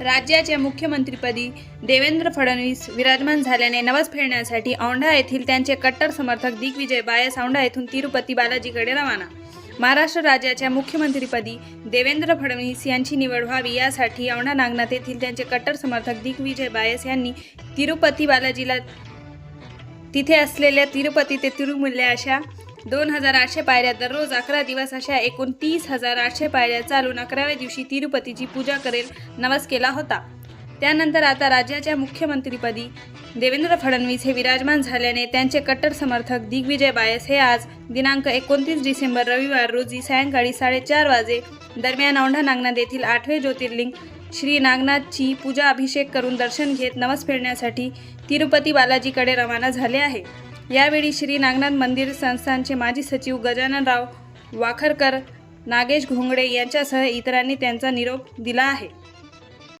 राज्याच्या मुख्यमंत्रीपदी देवेंद्र फडणवीस विराजमान झाल्याने नवस फेडण्यासाठी औंढा येथील त्यांचे कट्टर समर्थक दिग्विजय बायस औंढा येथून तिरुपती बालाजीकडे रवाना. महाराष्ट्र राज्याच्या मुख्यमंत्रीपदी देवेंद्र फडणवीस यांची निवड व्हावी यासाठी औंढा नागनाथ येथील त्यांचे कट्टर समर्थक दिग्विजय बायस यांनी तिरुपती बालाजीला तिथे असलेल्या तिरुपती ते तिरुमल्ल्या अशा दोन हजार आठशे पायऱ्या दररोज अकरा दिवस अशा एकूण तीस हजार आठशे पायऱ्या चालून अकराव्या दिवशी तिरुपतीची पूजा करेल नवस केला होता. त्यानंतर आता राज्याच्या मुख्यमंत्रीपदी देवेंद्र फडणवीस हे विराजमान झाल्याने त्यांचे कट्टर समर्थक दिग्विजय बायस हे आज दिनांक एकोणतीस डिसेंबर रविवार रोजी सायंकाळी साडेचार वाजे दरम्यान औंढा नागनाथ येथील आठवे ज्योतिर्लिंग श्री नागनाथची पूजा अभिषेक करून दर्शन घेत नवस फेडण्यासाठी तिरुपती बालाजीकडे रवाना झाले आहे. यावेळी श्री नागनाथ मंदिर संस्थानचे माजी सचिव गजाननराव वाखरकर नागेश घोंगडे यांच्यासह इतरांनी त्यांचा निरोप दिला आहे.